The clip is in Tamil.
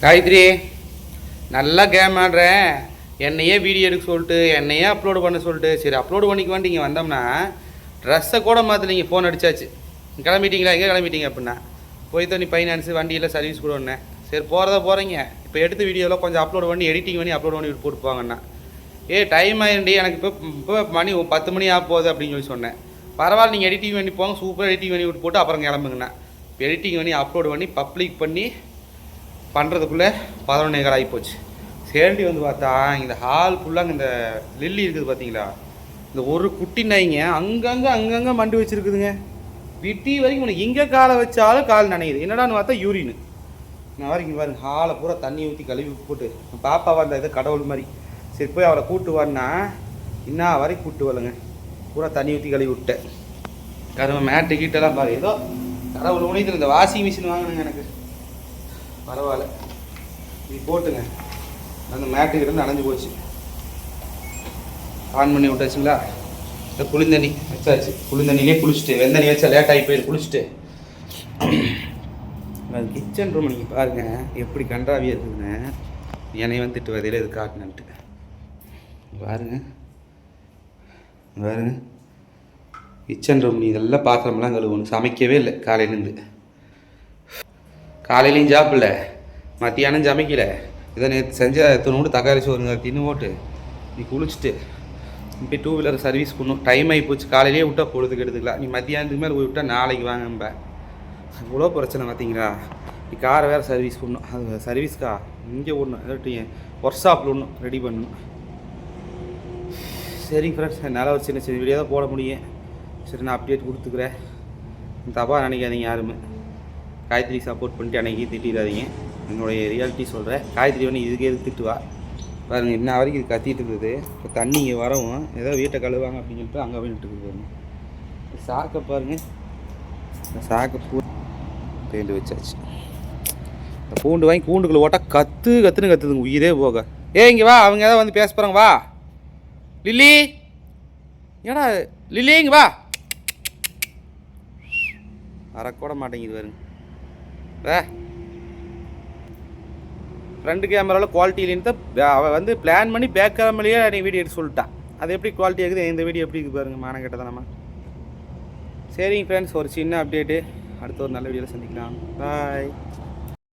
காயத்ரி நல்லா கேம் ஆடுறேன். என்னையே வீடியோ எடுக்க சொல்லிட்டு என்னையே அப்லோடு பண்ண சொல்லிட்டு சரி அப்லோடு பண்ணிக்குவான்ட்டு இங்கே வந்தோம்னா ட்ரெஸ்ஸை கூட மாற்றலைங்க ஃபோன் அடிச்சாச்சு. கிளம்பிட்டீங்களா எங்கே கிளம்பிட்டீங்க அப்படின்னா. போய் தண்ணி ஃபைனான்ஸு வண்டியில் சர்வீஸ் கூட சரி போகிறதா போகிறீங்க இப்போ எடுத்த வீடியோவில் கொஞ்சம் அப்லோட் பண்ணி எடிட்டிங் பண்ணி அப்லோட் பண்ணி போட்டு போங்கண்ணா ஏ டைம் ஆகிண்டி எனக்கு இப்போ இப்போ மணி பத்து மணி ஆக போகுது அப்படின்னு சொல்லி சொன்னேன். பரவாயில்ல நீங்கள் எடிட்டிங் பண்ணி போங்க. சூப்பராக எடிட்டிங் பண்ணி விட்டு போட்டு அப்புறம் கிளம்புங்கண்ணா இப்போ எடிட்டிங் பண்ணி அப்லோட் பண்ணி பப்ளிக் பண்ணி பண்ணுறதுக்குள்ளே பதினொன்னே கால் ஆகிப்போச்சு சேரண்டி வந்து பார்த்தா இந்த ஹால் ஃபுல்லாக இந்த லில்லி இருக்குது பார்த்தீங்களா? இந்த ஒரு குட்டி நாய்ங்க அங்கங்கே அங்கங்கே மண்டி வச்சுருக்குதுங்க. விட்டி வரைக்கும் உனக்கு எங்கே காலை வச்சாலும் கால் நனையுது. என்னடான்னு பார்த்தா யூரின் நான் வரைக்கும் பாருங்க ஹாலை பூரா தண்ணி ஊற்றி கழுவி போட்டு பாப்பாவை அந்த இது கடவுள் மாதிரி. சரி போய் அவளை கூட்டு வரனா இன்னா வரைக்கும் கூட்டு வரலங்க. பூரா தண்ணி ஊற்றி கழுவி விட்டேன். கரும மேட்டு கீட்டெல்லாம் பாரு. ஏதோ கடவுள் உணித்து இந்த வாஷிங் மிஷின் வாங்கினுங்க எனக்கு. பரவாயில்ல. இது போட்டுங்க. அந்த மேட்டு கிட்ட நனைஞ்சு போச்சு. ஆன் பண்ணி விட்டாச்சுங்களா? இந்த குளிந்தண்ணி வச்சாச்சு. குளிந்தண்ணிலே குளிச்சுட்டு வெந்தண்ணி வச்சா லேட் ஆகி குளிச்சுட்டு. அது கிச்சன் ரூம் நீங்கள் பாருங்கள் எப்படி கன்றாவியாக இருக்குதுன்னு. என்னை வந்து திட்டு வதையில் இது காட்டினன்ட்டு. பாருங்க. பாருங்க. கிச்சன் ரூம் நீ இதெல்லாம் பாத்திரம்லாம் கழுவணும். சமைக்கவே இல்லை காலையிலேருந்து. காலையிலையும் சாப்பிடல மத்தியானம் சமைக்கல. இதை நேற்று செஞ்ச துணோடு தக்காளி சோறுங்க தின்னு போட்டு நீ குளிச்சுட்டு இப்போ டூ வீலர் சர்வீஸ் பண்ணும் டைம் ஆகி போச்சு காலையிலேயே விட்டால் பொழுதுக்கு எடுத்துக்கலாம். நீ மத்தியானத்துக்கு மேலே போய் விட்டால் நாளைக்கு வாங்கம்ப இவ்வளோ பிரச்சனை பார்த்தீங்களா நீ காரை வேறு சர்வீஸ் பண்ணணும். அது சர்வீஸ்க்கா இங்கே விடணும் இல்லாட்டி ஒர்க் ஷாப்பில் விடணும் ரெடி பண்ணணும். சரிங்க ஃப்ரெண்ட்ஸ் என்னால் ஒரு சின்ன சின்ன வீடியோ தான் போட முடியும். சரி நான் அப்டேட் கொடுத்துக்கிறேன். தப்பாக நினைக்காதீங்க யாருமே. காயத்ரி சப்போர்ட் பண்ணிட்டு அன்னைக்கு திட்டிடாதீங்க. என்னுடைய ரியாலிட்டி சொல்கிறேன் காயத்ரி வந்து இதுக்கே எதுக்கு திட்டுவா? பாருங்க இன்ன வரைக்கும் இது கத்திட்டு இருக்குது. இப்போ தண்ணி இங்கே வரவும் ஏதோ வீட்டை கழுவாங்க அப்படின்னு சொல்லிட்டு அங்கே போய் நின்றுட்டு சாக்கை பாருங்க. சாக்கை பூ பேண்டு வச்சாச்சு. இந்த பூண்டு வாங்கி கூண்டுக்குள்ளே ஓட்டால் கத்து கத்துன்னு கத்துதுங்க. உயிரே போக. ஏ இங்கே வா. அவங்க ஏதாவது வந்து பேச போகிறாங்க வா. லில்லி. ஏடா லில்லி இங்கே வா. வரக்கூட மாட்டேங்குது பாருங்க. ஃப்ரண்ட் கேமராவில் குவாலிட்டி இல்லைன்னு தான் அவள் வந்து பிளான் பண்ணி பேக் கேமராலேயே நீ வீடியோ எடுத்து சொல்லிட்டான். அது எப்படி குவாலிட்டி இருக்குது இந்த வீடியோ எப்படி இருக்குது பாருங்க மானம் கெட்டதானம்மா சரிங்க ஃப்ரெண்ட்ஸ் ஒரு சின்ன அப்டேட்டு அடுத்த ஒரு நல்ல வீடியோவில் சந்திக்கலாம். பாய்